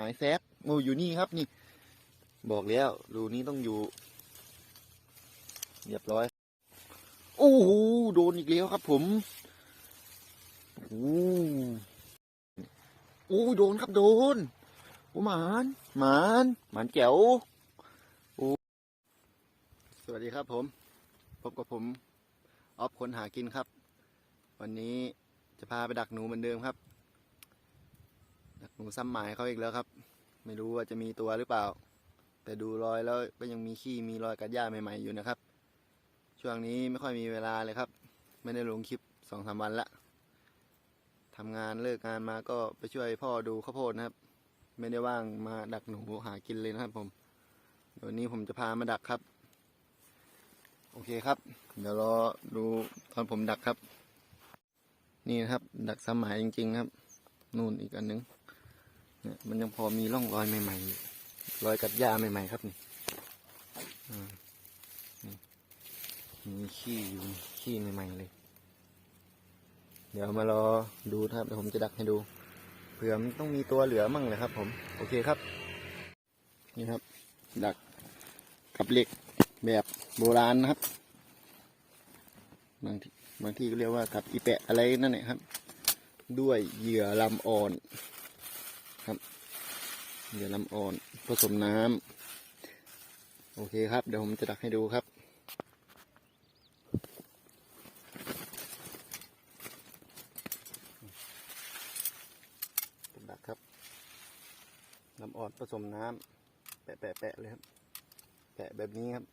หายแซบโอ้อยู่นี่ครับนี่ บอกแล้วรูนี้ต้องอยู่เรียบร้อย โอ้โหโดนอีกแล้วครับ ผมโอ้โอ้โดนครับโดนโอ้หมานหมานหมานแจ๋วโอ้สวัสดีครับผม พบกับผมออฟคนหากินครับ วันนี้จะพาไปดักหนูเหมือนเดิมครับ ดักหนูซ้ำหมายเขาอีกแล้วครับ ไม่รู้ว่าจะมีตัวหรือเปล่า แต่ดูรอยแล้วก็ยังมีขี้มีรอยกัดหญ้าใหม่ๆอยู่นะครับ ช่วงนี้ไม่ค่อยมีเวลาเลยครับ ไม่ได้ลงคลิปสองสามวันละทำงานเลิกงานมาก็ไปช่วยพ่อดูข้าวโพดนะครับ ไม่ได้ว่างมาดักหนูหากินเลยนะครับผมเดี๋ยวนี้ผมจะพามาดักครับ โอเคครับ เดี๋ยวรอดูตอนผมดักครับ นี่นะครับ ดักสมัยจริง ๆ ครับ นู่นอีกอันหนึง เนี่ยมันยังพอมีร่องรอยใหม่ๆรอยกัดหญ้าใหม่ๆครับนี่มีขี้อยู่ขี้ใหม่ๆเลย เดี๋ยวมารอดูนะครับเดี๋ยวผมจะดักให้ดู เผื่อมันต้องมีตัวเหลือมั่งเลยครับ ผม โอเคครับ นี่ครับ ดักกับเหล็กแบบโบราณนะครับ บางทีบางที่ก็เรียกว่ากับอีแปะอะไรนั่นแหละครับ ด้วยเหยื่อลำอ่อน เหยื่อลำอ่อนผสมน้ำโอเคครับ เดี๋ยวผมจะดักให้ดูครับ ดักครับลำอ่อนผสมน้ำแปะแปะแปะเลยครับ แปะแบบนี้ครับ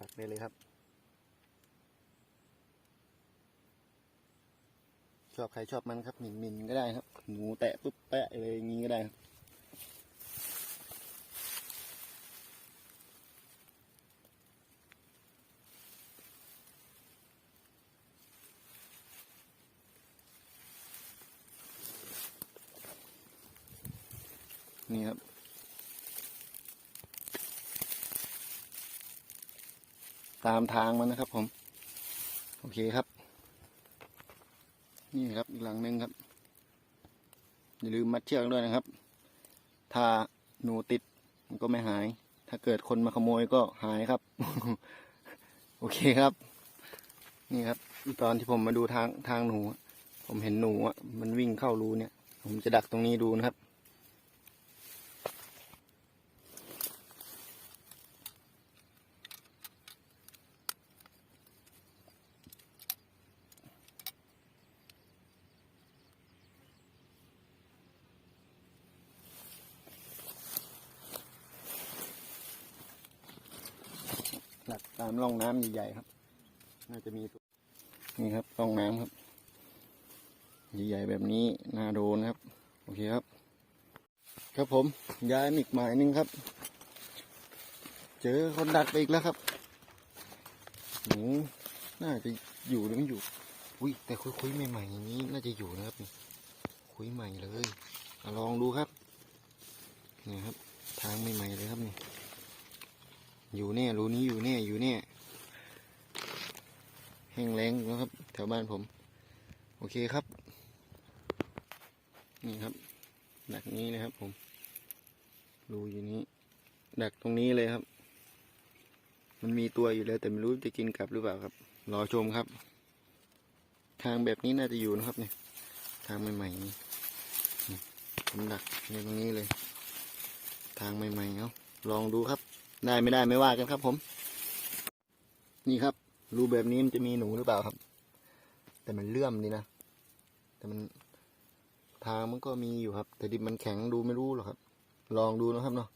ดักได้เลยครับ ชอบใครชอบมันครับหมินหมินก็ได้ครับ หนูแตะปุ๊บแปะเลยอย่างนี้ก็ได้นี่ครับ ตามทางมันนะครับผม โอเคครับ นี่ครับอีกหลังหนึ่งครับ อย่าลืมมัดเชือกด้วยนะครับ ถ้าหนูติดมันก็ไม่หาย ถ้าเกิดคนมาขโมยก็หายครับ โอเคครับ นี่ครับ ตอนที่ผมมาดูทางทางหนู ผมเห็นหนูอะมันวิ่งเข้ารูเนี่ย ผมจะดักตรงนี้ดูนะครับามร่องน้ำใหญ่ๆครับ น่าจะมีนี่ครับร่องน้ำครับใหญ่ๆแบบนี้น่าโดนครับ โอเคครับ ครับผมย้ายอีกหมายหนึ่งครับ เจอคนดักไปอีกแล้วครับหนูน่าจะอยู่หรือไม่อยู่ อุ้ยแต่คุยๆใหม่ๆอย่างนี้น่าจะอยู่นะครับนี่คุยใหม่เลยอลองดูครับนี่ครับ ทางใหม่ๆเลยครับนี่ อยู่แน่รูนี้อยู่แน่อยู่แน่แห้งแล้งแล้วครับ แถวบ้านผม โอเคครับ นี่ครับ ดักนี้เลยครับผมรูอยู่นี้ ดักตรงนี้เลยครับ มันมีตัวอยู่แล้วแต่ไม่รู้จะกินกลับหรือเปล่าครับ รอชมครับ ทางแบบนี้น่าจะอยู่นะครับเนี่ย ทางใหม่ๆนี่ผมดักในตรงนี้เลย ทางใหม่ๆเอาะลองดูครับ ได้ไม่ได้ไม่ว่ากันครับ ผม นี่ครับ รูแบบนี้มันจะมีหนูหรือเปล่าครับ แต่มันเลื่อมดีนะ แต่มันทางมันก็มีอยู่ครับ แต่ดินมันแข็งดูไม่รู้หรอกครับ ลองดูนะครับเนาะ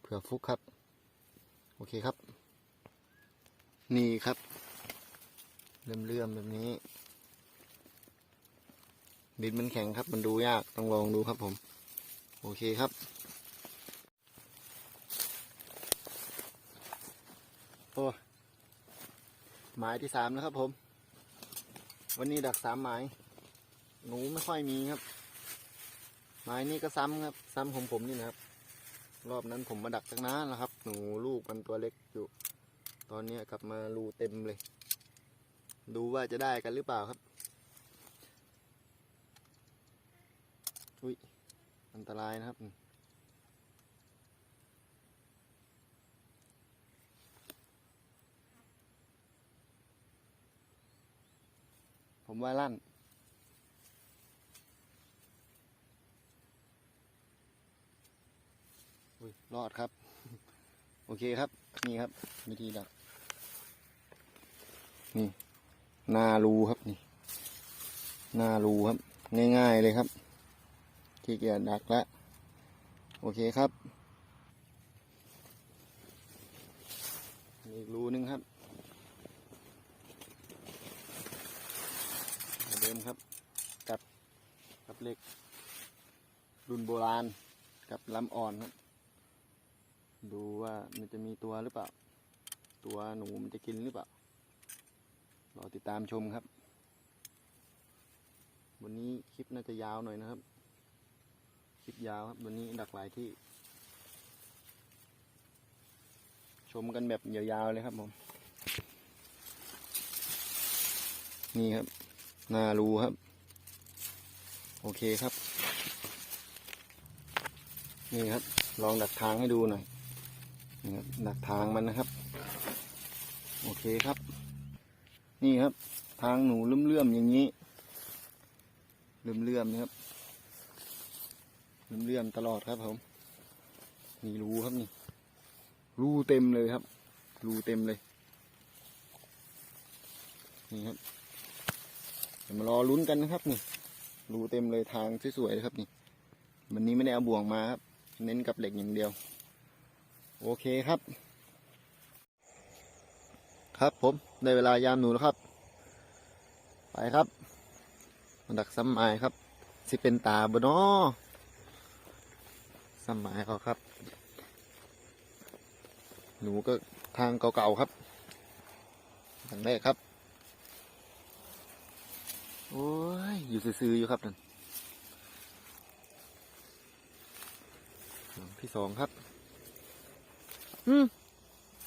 เผื่อฟุกครับ โอเคครับ นี่ครับเลื่อมเลื่อมๆแบบนี้ ดินมันแข็งครับ มันดูยากต้องลองดูครับผม โอเคครับ โอ้หมายที่สามนะครับผม วันนี้ดักสามหมาย หนูไม่ค่อยมีครับ หมายนี้ก็ซ้ำครับ ซ้ำของผมนี่นะครับ รอบนั้นผมมาดักตั้งนานแล้วครับ หนูลูกมันตัวเล็กอยู่ ตอนนี้กลับมารูเต็มเลย ดูว่าจะได้กันหรือเปล่าครับ อุ้ยอันตรายนะครับ ผมว่าลั่นอุ้ยรอดครับ โอเคครับ นี่ครับ วิธีดัก นี่หน้ารูครับนี่หน้ารูครับ ง่ายๆเลยครับที่เกียจดักแล้วโอเคครับมีอีกรูนึงครับเหมือนเดิมครับ กับกับเหล็ก รุ่นโบราณ กับ ลำอ่อนครับ ดูว่ามันจะมีตัวหรือเปล่า ตัวหนูมันจะกินหรือเปล่า รอติดตามชมครับ วันนี้คลิปน่าจะยาวหน่อยนะครับ คลิปยาวครับ วันนี้ดักหลายที่ ชมกันแบบยาวๆเลยครับผม นี่ครับ นารูครับ โอเคครับ นี่ครับ ลองดักทางให้ดูหน่อยนี่ครับดักทางมันนะครับ โอเคครับ นี่ครับ ทางหนูเลื่อมๆอย่างนี้เลื่อมๆนะครับเลื่อมๆตลอดครับผมนี่รูครับนี่รูเต็มเลยครับรูเต็มเลยนี่ครับเดี๋ยวมารอลุ้นกันนะครับนี่รูเต็มเลยทางสวยๆครับนี่ วันนี้ไม่ได้เอาบ่วงมาครับ เน้นกับเหล็กอย่างเดียว โอเคครับ ครับผมได้เวลายามหนูแล้วครับ ไปครับมาดักซ้ำไม้ครับ สิเป็นตาบนอซ้ำไม้เขาครับ หนูก็ทางเก่าๆครับทางแรกครับ โอ้ย อยู่ซื่อๆอยู่ครับนั่นหลัง ที่สองครับ อืม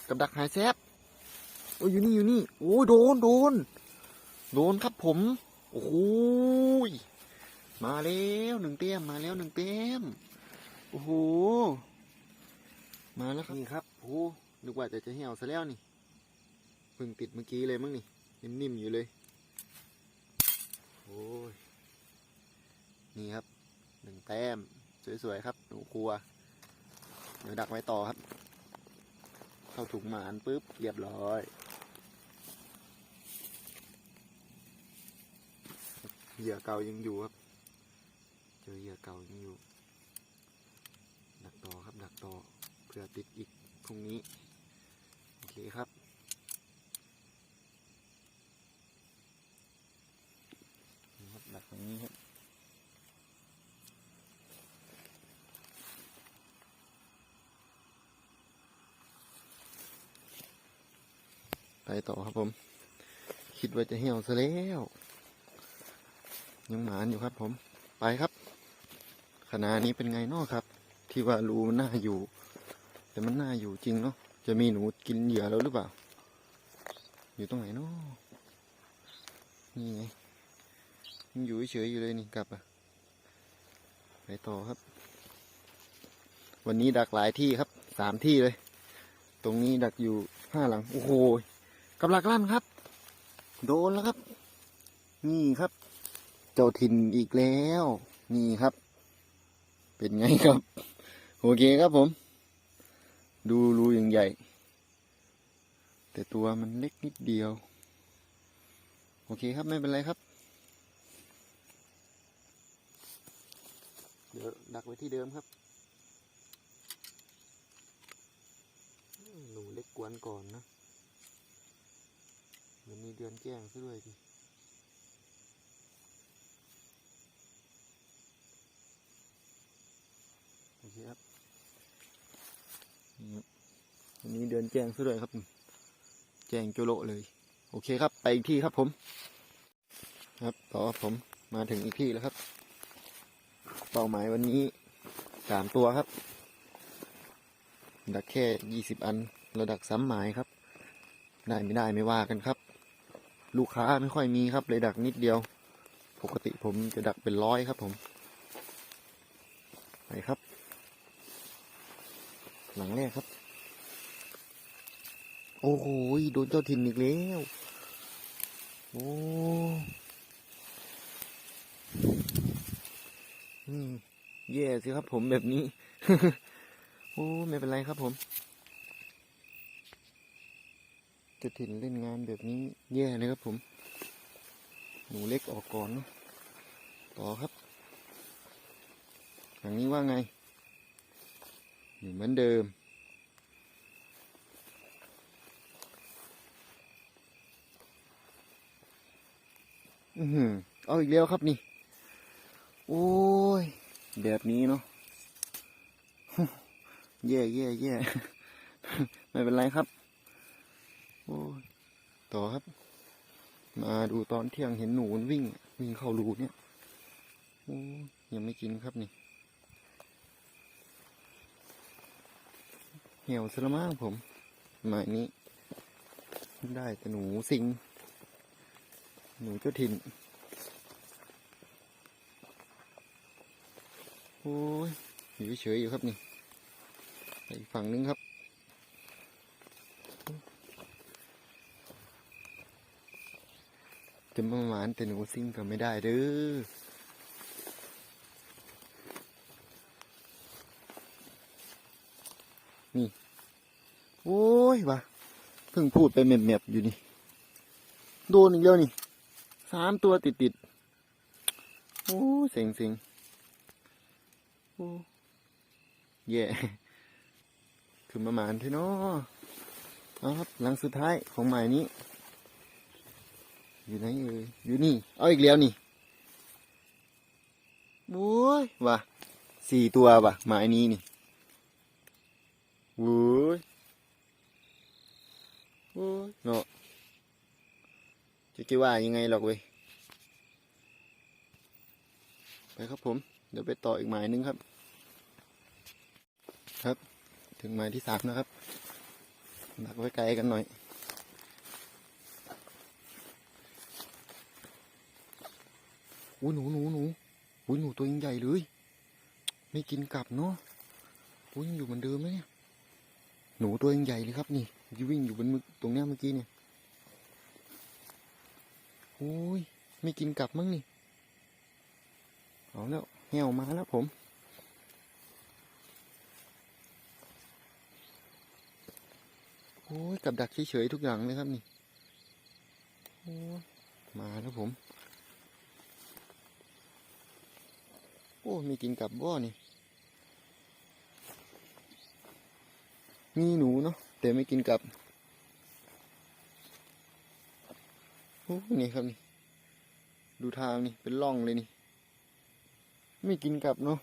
กับดักหายแซบโอ้ยอยู่นี่อยู่นี่ โอ้ยโดนโดน โดนครับผม โอ้โหยมาแล้วหนึ่งเต้มมาแล้วหนึ่งเต้มโอ้โห มาแล้วครับนี่ครับโอ้โหนึกว่าจะจะเหี่ยวซะแล้วนี่เพิ่งติดเมื่อกี้เลยมั้งนี่ นิ่มๆอยู่เลย โอ้ย นี่ครับหนึ่งแต้ม สวยๆครับ หนูครัว เดี๋ยวดักไว้ต่อครับ เข้าถุงหมานปุ๊บเรียบร้อย เหยื่อเก่ายังอยู่ครับ เจอเหยื่อเก่ายังอยู่ ดักต่อครับดักต่อเพื่อติดอีกพรุ่งนี้ โอเคครับ นี่ครับ ดักตรงนี้ครับ ไปต่อครับผม คิดว่าจะเหี่ยวซะแล้ว ยังหมานอยู่ครับผม ไปครับขณะนี้เป็นไงนาะครับ ที่ว่ารูมันน่าอยู่ แต่มันน่าอยู่จริงเนาะจะมีหนูกินเหยื่อแล้วหรือเปล่า อยู่ตรงไหนเนาะนี่ไงยังอยู่เฉยอยู่เลยนี่กลับอะไปต่อครับ วันนี้ดักหลายที่ครับสามที่เลย ตรงนี้ดักอยู่ห้าหลัง โอ้โห กำลังลั่นครับ โดนแล้วครับ นี่ครับ เจ้าถิ่นอีกแล้ว นี่ครับ เป็นไงครับ โอเคครับผม ดูรูอย่างใหญ่ แต่ตัวมันเล็กนิดเดียว โอเคครับไม่เป็นไรครับ เดี๋ยวดักไว้ที่เดิมครับหนูเล็กกวนก่อนนะ มันมีเดือนแจ้งซะด้วยดิโอเคครับอันนี้เดินแจ้งซะด้วยครับ แจ้งโจโลเลย โอเคครับ ไปอีกที่ครับผม ครับต่อผมมาถึงอีกที่แล้วครับ เป้าหมายวันนี้สามตัวครับ ดักแค่ยี่สิบอันเราดักซ้ำหมายครับ ได้ไม่ได้ไม่ว่ากันครับ ลูกค้าไม่ค่อยมีครับเลยดักนิดเดียว ปกติผมจะดักเป็นร้อยครับผมไปครับ หลังแรกครับ โอ้โหโดนเจ้าถิ่นอีกแล้วโอ้นี่แย่สิครับผมแบบนี้ โอ้ ไม่เป็นไรครับผม จะถิ่นเล่นงานแบบนี้แย่เลยครับผม หนูเล็กออกก่อนเนอะต่อครับอย่างนี้ว่าไง อยู่เหมือนเดิมอือหือเอาอีกแล้วครับนี่ โอ้ย แบบนี้เนาะแย่แย่แย่ไม่เป็นไรครับ โอ้ยต่อครับ มาดูตอนเที่ยงเห็นหนูวิ่ง วิ่งเข้ารูเนี่ยโอ้ยังไม่กินครับนี่เหี่ยวซะและมั้งผมหมายนี้ ได้แต่หนูสิง หนูเจ้าถิ่น โอ้ยอยู่เฉยอยู่ครับนี่ไปอีกฝั่งนึงครับ จะมาหวานแต่หนูซิงก็ไม่ได้เด้อนี่ โอ้ยวะเพิ่งพูดไปเม็บๆอยู่นี่ โดนอีกแล้วนี่สามตัวติดติดโอ้เซ็งเซ็งโอ้แย่คือประมาณที่เนาะครับหลังสุดท้ายของหมายนี้ อยู่ไหนเอ่ยอยู่นี่ เอาอีกแล้วนี่โอ้ยว่ะสี่ตัวว่ะหมายนี้นี่โอ้ยโอ้ยเนาะจะคิดว่ายังไงหรอกเว้ยไปครับผม เดี๋ยวไปต่ออีกหมายนึงครับ ครับ ถึงหมายที่สามนะครับดักไว้ไกลกันหน่อย อุ้ยหนูหนูหนูอุ้ยหนูตัวยิ่งใหญ่เลย ไม่กินกลับเนาะอุ้ยยังอยู่เหมือนเดิมไหมเนี่ย หนูตัวยิ่งใหญ่เลยครับนี่วิ่งอยู่บนมึกตรงเนี้ยเมื่อกี้เนี่ยโอ้ยไม่กินกลับมั้งนี่เอาแล้วแหวมาแล้วผมโอ้ยกับดักเฉยๆทุกอย่างเลยครับนี่โอ้มาแล้วผม โอ้ มีกินกลับบ่อนี่ มีหนูเนาะแต่ไม่กินกลับ โอ้ นี่ครับนี่ ดูทางนี่ เป็นร่องเลยนี่ ไม่กินกลับเนาะ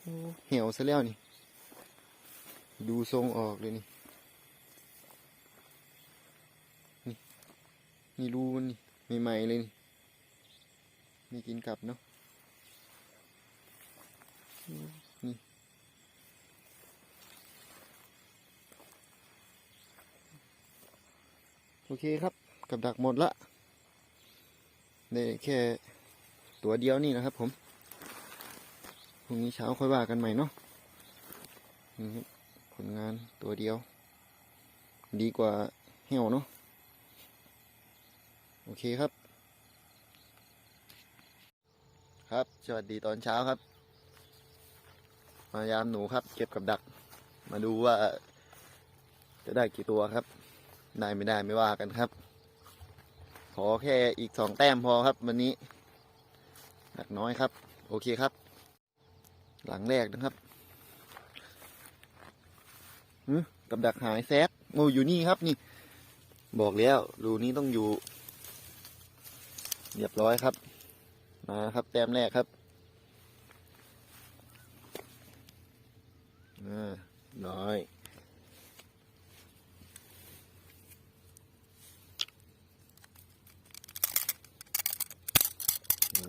โอ้เหี่ยวซะแล้วนี่ ดูทรงออกเลยนี่ นี่ นี่รูมันนี่ใหม่ๆเลยนี่ ม่กินกลับเนาะนี่โอเคครับ กับดักหมดละได้แค่ตัวเดียวนี่นะครับผม พรุ่งนี้เช้าค่อยว่ากันใหม่เนาะนี่ผลงานตัวเดียว ดีกว่าเหี่ยวเนาะโอเคครับ ครับ สวัสดีตอนเช้าครับ มายามหนูครับ เก็บกับดัก มาดูว่า จะได้กี่ตัวครับ ได้ไม่ได้ไม่ว่ากันครับ ขอแค่อีกสองแต้มพอครับ วันนี้หนักน้อยครับ โอเคครับ หลังแรกนะครับกับดักหายแซกโมอยู่นี่ครับนี่ บอกแล้วรูนี้ต้องอยู่ เรียบร้อยครับ มาครับแต้มแรกครับน้อย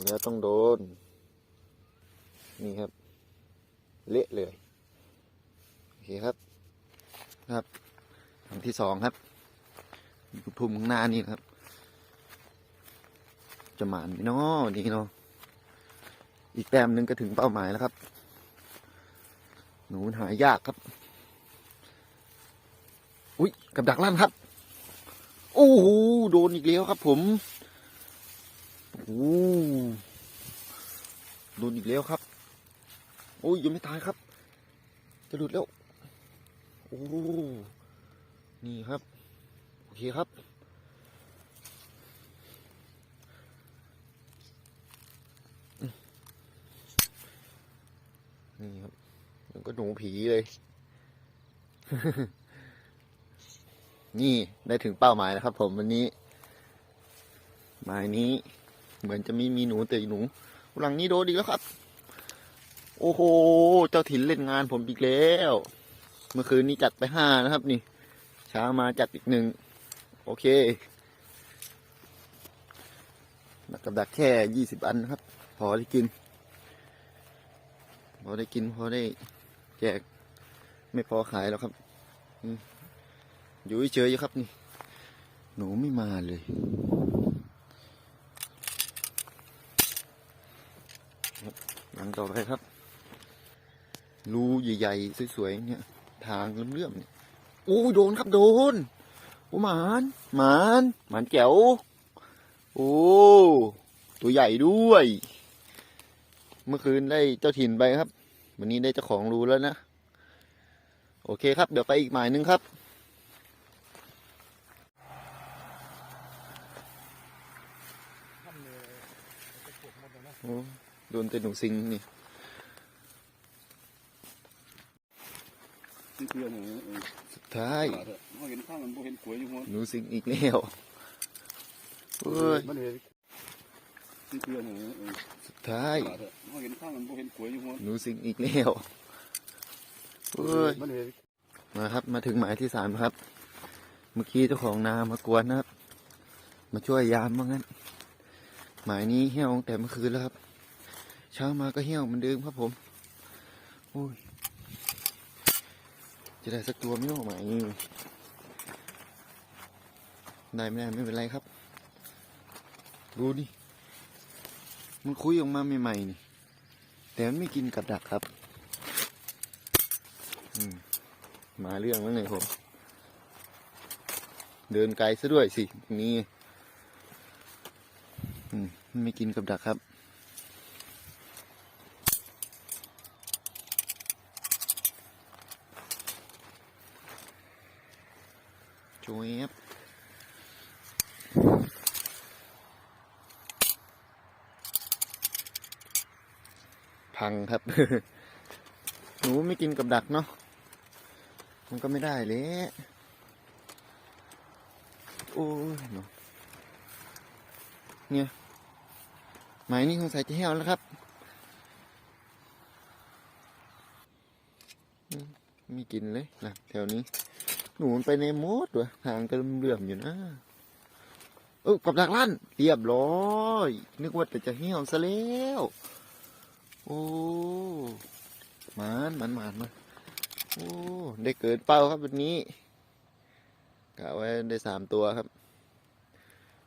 แล้วต้องโดน นี่ครับ เละเลย โอเคครับ ครับอันที่สองครับอยู่ทุ่มข้างหน้านี่ครับ จะหมานไหมเนาะนี่เนาะอีกแต้มหนึ่งก็ถึงเป้าหมายแล้วครับ หนูหายากครับ อุ้ยกับดักลั่นครับ โอ้โหโดนอีกแล้วครับ ผมโอ้โหโดนอีกแล้วครับ โอ้ยยังไม่ตายครับ จะหลุดแล้ว โอ้นี่ครับ โอเคครับ นี่ครับมันก็หนูผีเลย นี่ได้ถึงเป้าหมายแล้วครับ ผมวันนี้หมายนี้ เหมือนจะไม่มีหนูแต่หนูหลังนี้โดนอีกแล้วครับ โอ้โห เจ้าถิ่นเล่นงานผมอีกแล้ว เมื่อคืนนี้จัดไปห้านะครับ นี่เช้ามาจัดอีกหนึ่งโอเคนักกับดักแค่ยี่สิบอันนะครับ พอได้กิน พอได้กินพอได้แจกไม่พอขายแล้วครับอยู่เฉยๆอยู่ครับนี่ หนูไม่มาเลยหลังต่อไปครับ รูใหญ่ๆสวยๆเนี่ย ทางเลื่อมๆเนี่ยโอ้โดนครับโดนโอ้หมานหมานหมานแจ๋วโอ้ตัวใหญ่ด้วย เมื่อคืนได้เจ้าถิ่นไปครับ วันนี้ได้เจ้าของรูแล้วนะ โอเคครับ เดี๋ยวไปอีกหมายหนึงครับโอ้โดนแต่หนูซิงนี่นี่คือหนูเออสุดท้ายเถอะเขาเห็นข้างมันบ่เห็นขวยอยู่หัวหนูซิงอีกแล้วเฮ้ยมั นเห็นนี่คือหนูสุดท้ายเห็นข้างมันบ่เห็นขวยอยู่หัวหนูซิงอีกแล้วเฮ้ยมาครับมาถึงหมายที่สามครับ เมื่อกี้เจ้าของนามากวนนะครับ มาช่วยยามว่างั้น หมายนี้เหี่ยวตั้งแต่เมื่อคืนแล้วครับ เช้ามาก็เหี่ยวเหมือนเดิมครับผมโอ้ยจะได้สักตัวไม่รู้หมายนี้ได้ไม่ได้ไม่เป็นไรครับ ดูดิ มันคุยออกมาใหม่ๆนี่ แต่มันไม่กินกับดักครับ อืมมาเรื่องแล้วไงผม เดินไกลซะด้วยสิ นี่อืมไม่กินกับดักครับ พังครับ หนูไม่กินกับดักเนาะ มันก็ไม่ได้เลยโอ้ยเนาะเนี่ยหมายนี้คงใส่จะแห้วแล้วครับมไม่กินเลยนะแถวนี้ หนูมันไปในมดวะทางก็เลื่อมอยู่นะเออกับดักลั่นเรียบร้อย นึกว่าแต่จะเหี่ยวซะแล้ว อ้หมานหมานหมานมาโอ้ได้เกินเป้าครับวันนี้กะไว้ได้สามตัวครับ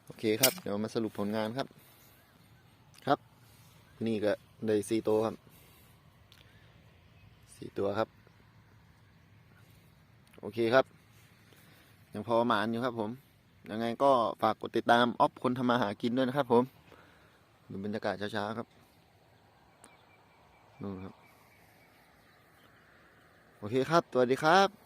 โอเคครับ เดี๋ยวมาสรุปผลงานครับ ครับ นี่ก็ได้สี่ตัวครับสี่ตัวครับ โอเคครับ ยังพอหมานอยู่ครับผมยังไงก็ฝากกดติดตามออฟคนทำมาหากินด้วยนะครับผมดูบรรยากาศเช้าๆครับ นู่นครับ โอเคครับสวัสดีครับ